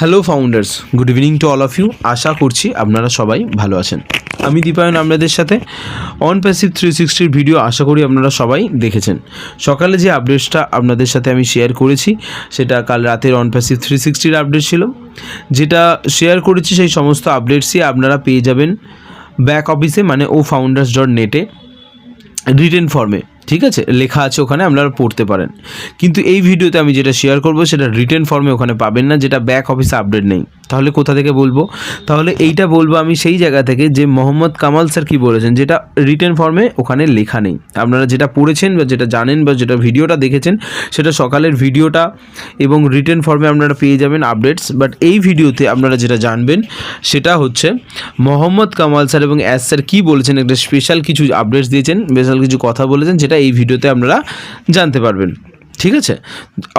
Hello founders good evening to all of you আশা করছি আপনারা সবাই ভালো আছেন। আমি দীপায়ন আপনাদের সাথে অন প্যাসিভ থ্রি সিক্সটির ভিডিও আশা করি আপনারা সবাই দেখেছেন। সকালে যে আপডেটসটা আপনাদের সাথে আমি শেয়ার করেছি সেটা কাল রাতের অন প্যাসিভ থ্রি সিক্সটির আপডেট ছিল। যেটা শেয়ার করেছি সেই সমস্ত আপডেটসই আপনারা পেয়ে যাবেন ব্যাক অফিসে মানে ও ফাউন্ডার্স ডট নেটে রিটেন ফর্মে ঠিক আছে? লেখা আছে ওখানে, আপনারা পড়তে পারেন। কিন্তু এই ভিডিওতে আমি যেটা শেয়ার করব, সেটা রিটার্ন ফর্মে ওখানে পাবেন না, যেটা ব্যাক অফিসে আপডেট নেই। তাহলে কোথা থেকে বলব? তাহলে এইটা বলব আমি সেই জায়গা থেকে যে মোহাম্মদ কামাল স্যার কী বলেছেন, যেটা রিটেন ফর্মে ওখানে লেখা নেই। আপনারা যেটা পড়েছেন বা যেটা জানেন বা যেটা ভিডিওটা দেখেছেন, সেটা সকালের ভিডিওটা এবং রিটেন ফর্মে আপনারা পেয়ে যাবেন আপডেটস বাট এই ভিডিওতে আপনারা যেটা জানবেন, সেটা হচ্ছে মোহাম্মদ কামাল স্যার এবং অ্যাস স্যার কী বলেছেন, একটা স্পেশাল কিছু আপডেটস দিয়েছেন স্পেশাল কিছু কথা বলেছেন, যেটা এই ভিডিওতে আপনারা জানতে পারবেন। ঠিক আছে?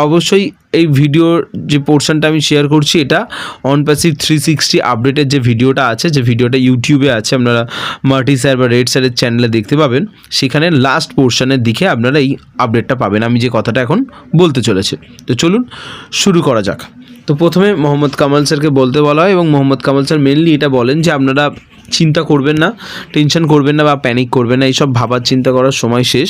অবশ্যই এই ভিডিওর যে পোর্শনটা আমি শেয়ার করছি এটা অন প্যাসিভ থ্রি সিক্সটি আপডেটের যে ভিডিওটা আছে, যে ভিডিওটা ইউটিউবে আছে, আপনারা মার্টি স্যার বা রেড স্যারের চ্যানেলে দেখতে পাবেন। সেখানে লাস্ট পোর্শনের দিকে আপনারা এই আপডেটটা পাবেন। আমি যে কথাটা এখন বলতে চলেছি। তো চলুন শুরু করা যাক। তো প্রথমে মোহাম্মদ কামাল স্যারকে বলতে বলা হয় এবং মোহাম্মদ কামাল স্যার মেনলি এটা বলেন যে আপনারা চিন্তা করবেন না টেনশন করবেন না বা প্যানিক করবেন না, এইসব ভাবার চিন্তা করার সময় শেষ।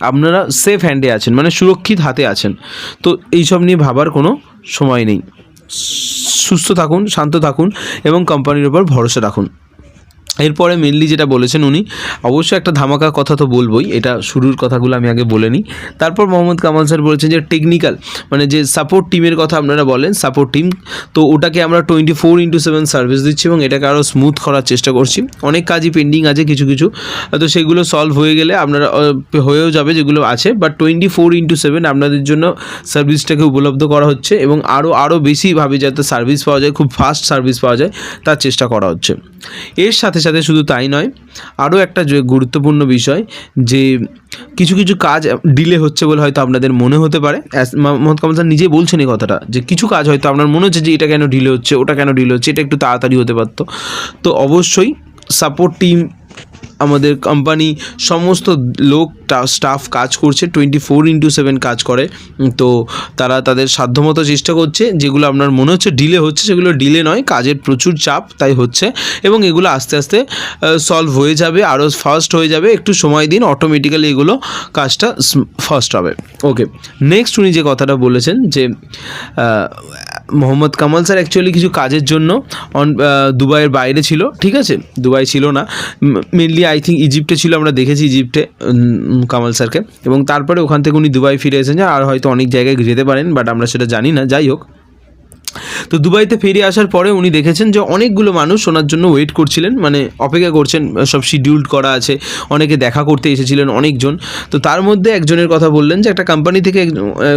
আপনারা সেফ হ্যান্ডে আছেন মানে সুরক্ষিত হাতে আছেন। তো এইসব নিয়ে ভাবার কোনো সময় নেই। সুস্থ থাকুন, শান্ত থাকুন এবং কোম্পানির উপর ভরসা রাখুন। এরপরে মেনলি যেটা বলেছেন উনি, অবশ্যই একটা ধামাকা কথা তো বলবোই, এটা শুরুর কথাগুলো আমি আগে বলে নিই। তারপর মোহাম্মদ কামাল স্যার বলেছেন যে টেকনিক্যাল মানে যে সাপোর্ট টিমের কথা আপনারা বলেন সাপোর্ট টিম তো ওটাকে আমরা twenty four into seven service দিচ্ছি এবং এটাকে আরও স্মুথ করার চেষ্টা করছি। অনেক কাজই পেন্ডিং আছে, কিছু কিছু, তো সেগুলো সলভ হয়ে গেলে আপনারা হয়েও যাবে যেগুলো আছে but twenty four into seven আপনাদের জন্য সার্ভিসটাকে উপলব্ধ করা হচ্ছে এবং আরও আরও বেশিভাবে যাতে সার্ভিস পাওয়া যায়, খুব ফাস্ট সার্ভিস পাওয়া যায়, তার চেষ্টা করা হচ্ছে। এর সাথে সাথে শুধু তাই নয়, আরও একটা যে গুরুত্বপূর্ণ বিষয় যে কিছু কিছু কাজ ডিলে হচ্ছে বলে হয়তো আপনাদের মনে হতে পারে। মোহাম্মদ কামাল স্যার নিজেই বলছেন এই কথাটা যে কিছু কাজ হয়তো আপনার মনে হচ্ছে যে এটা কেন ডিলে হচ্ছে, ওটা কেন ডিলে হচ্ছে, এটা একটু তাড়াতাড়ি হতে পারতো। তো অবশ্যই সাপোর্ট টিম আমাদের কোম্পানি সমস্ত লোক স্টাফ কাজ করছে টোয়েন্টি ফোর ইন্টু সেভেন কাজ করে। তো তারা তাদের সাধ্যমতো চেষ্টা করছে, যেগুলো আপনার মনে হচ্ছে ডিলে হচ্ছে, সেগুলো ডিলে নয়, কাজের প্রচুর চাপ তাই হচ্ছে। এবং এগুলো আস্তে আস্তে সলভ হয়ে যাবে, আরও ফাস্ট হয়ে যাবে, একটু সময় দিন অটোমেটিক্যালি এগুলো কাজটা ফাস্ট হবে। ওকে নেক্সট উনি যে কথাটা বলেছেন যে মোহাম্মদ কামাল স্যার অ্যাকচুয়ালি কিছু কাজের জন্য অন দুবাইয়ের বাইরে ছিল, ঠিক আছে? দুবাই ছিল না। মেনলি আই থিঙ্ক ইজিপ্টে ছিল, আমরা দেখেছি ইজিপ্টে কামাল স্যারকে। এবং তারপরে ওখান থেকে উনি দুবাই ফিরে এসেছেন, আর হয়তো অনেক জায়গায় যেতে পারেন বাট আমরা সেটা জানি না। যাই হোক তো দুবাইতে ফিরে আসার পরে উনি দেখেছেন যে অনেকগুলো মানুষ ওনার জন্য ওয়েট করছিলেন মানে অপেক্ষা করছেন, সব শিডিউল্ড করা আছে, অনেকে দেখা করতে এসেছিলেন অনেকজন। তো তার মধ্যে একজনের কথা বললেন যে একটা কোম্পানি থেকে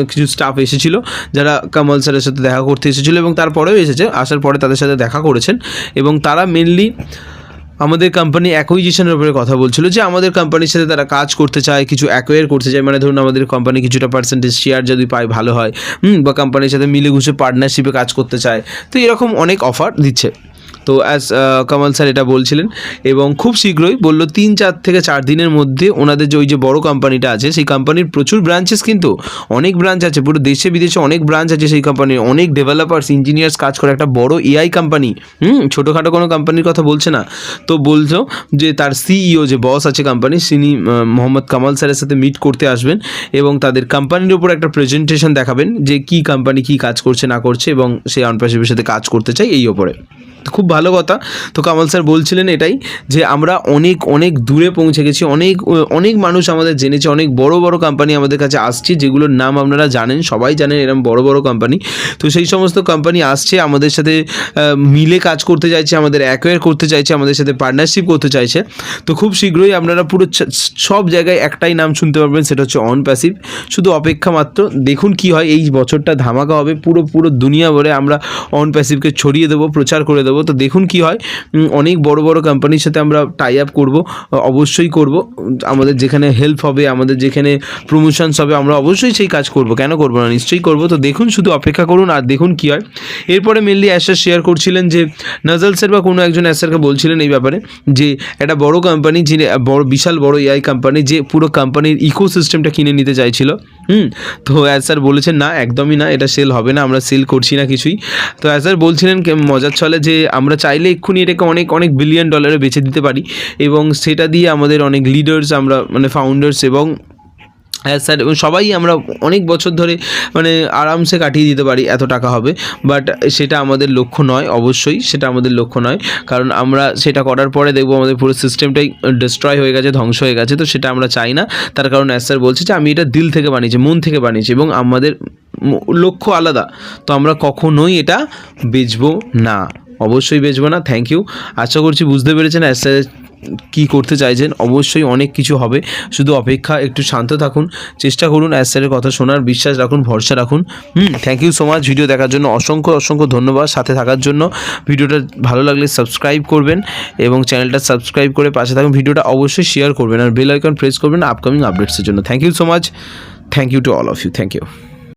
কিছু স্টাফ এসেছিল, যারা কামাল স্যারের সাথে দেখা করতে এসেছিল এবং তারপরেও এসেছে, আসার পরে তাদের সাথে দেখা করেছেন এবং তারা মেনলি আমাদের কোম্পানি অ্যাকুইজিশনের উপরে কথা বলছিল যে আমাদের কোম্পানির সাথে তারা কাজ করতে চায়, কিছু অ্যাকোয়ার করতে চায় মানে ধরুন আমাদের কোম্পানি কিছুটা পার্সেন্টেজ শেয়ার যদি পায়, ভালো হয় বা কোম্পানির সাথে মিলে ঘুষে পার্টনারশিপে কাজ করতে চায়। তো এরকম অনেক অফার দিচ্ছে। তো অ্যাজ কামাল স্যার এটা বলছিলেন, এবং খুব শীঘ্রই বলল তিন, চার থেকে চার দিনের মধ্যে ওনাদের যে ওই যে বড় কোম্পানিটা আছে, সেই কোম্পানির প্রচুর ব্রাঞ্চেস কিন্তু অনেক ব্রাঞ্চ আছে, পুরো দেশে, বিদেশে অনেক ব্রাঞ্চ আছে সেই কোম্পানির অনেক ডেভেলপার্স ইঞ্জিনিয়ার্স কাজ করে, একটা বড় এআই কোম্পানি হুম, ছোটোখাটো কোনো কোম্পানির কথা বলছে না। তো বলছো যে তার সিইও যে বস আছে কোম্পানি তিনি মোহাম্মদ কামাল স্যারের সাথে মিট করতে আসবেন এবং তাদের কোম্পানির উপর একটা প্রেজেন্টেশন দেখাবেন যে কী কোম্পানি কী কাজ করছে, না করছে, এবং সেই অনপ্যাসিভের সাথে কাজ করতে চাই এই ওপরে খুব ভালো কথা। তো কামাল স্যার বলছিলেন এটাই যে, আমরা অনেক অনেক দূরে পৌঁছে গেছি, অনেক অনেক মানুষ আমাদের জেনেছে, অনেক বড় বড় কোম্পানি আমাদের কাছে আসছে, যেগুলোর নাম আপনারা জানেন, সবাই জানেন এরকম বড় বড় কোম্পানি তো সেই সমস্ত কোম্পানি আসছে, আমাদের সাথে মিলে কাজ করতে চাইছে, আমাদের অ্যাকোয়ার করতে চাইছে, আমাদের সাথে পার্টনারশিপ করতে চাইছে। তো খুব শীঘ্রই আপনারা পুরো সব জায়গায় একটাই নাম শুনতে পারবেন সেটা হচ্ছে অন প্যাসিভ শুধু অপেক্ষা মাত্র, দেখুন কি হয়, এই বছরটা ধামাকা হবে, পুরো পুরো দুনিয়া ভরে আমরা অন প্যাসিভকে ছড়িয়ে দেবো, প্রচার করে দেবো। তো দেখুন কি হয় অনেক বড় বড় কোম্পানির সাথে আমরা টাই আপ করব অবশ্যই করব। আমাদের যেখানে হেল্প হবে, আমাদের যেখানে প্রমোশনস হবে, আমরা অবশ্যই সেই কাজ করব। কেন করব না? নিশ্চয়ই করব। তো দেখুন, শুধু অপেক্ষা করুন আর দেখুন কি হয়। এরপরে মেনলি অ্যাসার শেয়ার করছিলেন যে নাজাল স্যার বা কোনো একজন অ্যাসারকে বলছিলেন এই ব্যাপারে, যে একটা বড় কোম্পানি যিনি বড়, বিশাল বড় এআই কোম্পানি যে পুরো কোম্পানির ইকোসিস্টেমটা কিনে নিতে চাইছিল। হুম। তো অ্যাজ স্যার বলেছেন, না, একদমই না, এটা সেল হবে না, আমরা সেল করছি না কিছুই। তো অ্যাজ স্যার বলছিলেন মজার চলে যে আমরা চাইলে এক্ষুনি এটাকে অনেক অনেক বিলিয়ন ডলারে বেছে দিতে পারি এবং সেটা দিয়ে আমাদের অনেক লিডার্স আমরা মানে ফাউন্ডার্স এবং হ্যাঁ স্যার সবাই আমরা অনেক বছর ধরে মানে আরামসে কাটিয়ে দিতে পারি, এত টাকা হবে। বাট সেটা আমাদের লক্ষ্য নয়, অবশ্যই সেটা আমাদের লক্ষ্য নয়। কারণ আমরা সেটা করার পরে দেখব আমাদের পুরো সিস্টেমটাই ডিস্ট্রয় হয়ে গেছে, ধ্বংস হয়ে গেছে, তো সেটা আমরা চাই না। তার কারণ অ্যাজ স্যার বলছে যে, আমি এটা দিল থেকে বানিয়েছি, মন থেকে বানিয়েছি, এবং আমাদের লক্ষ্য আলাদা। তো আমরা কখনোই এটা বেচবো না। অবশ্যই বেচবো না থ্যাংক ইউ আশা করছি বুঝতে পেরেছেন অ্যাজ কী করতে চাইছেন, অবশ্যই অনেক কিছু হবে। শুধু অপেক্ষা, একটু শান্ত থাকুন, চেষ্টা করুন অ্যাজ স্যারের কথা শোনার, বিশ্বাস রাখুন, ভরসা রাখুন। হুম thank you so much video দেখার জন্য অসংখ্য অসংখ্য ধন্যবাদ সাথে থাকার জন্য। ভিডিওটা ভালো লাগলে সাবস্ক্রাইব করবেন এবং চ্যানেলটা সাবস্ক্রাইব করে পাশে থাকুন। ভিডিওটা অবশ্যই শেয়ার করবেন আর বেল আইকন প্রেস করবেন আপকামিং আপডেটসের জন্য। Thank you so much thank you to all of you thank you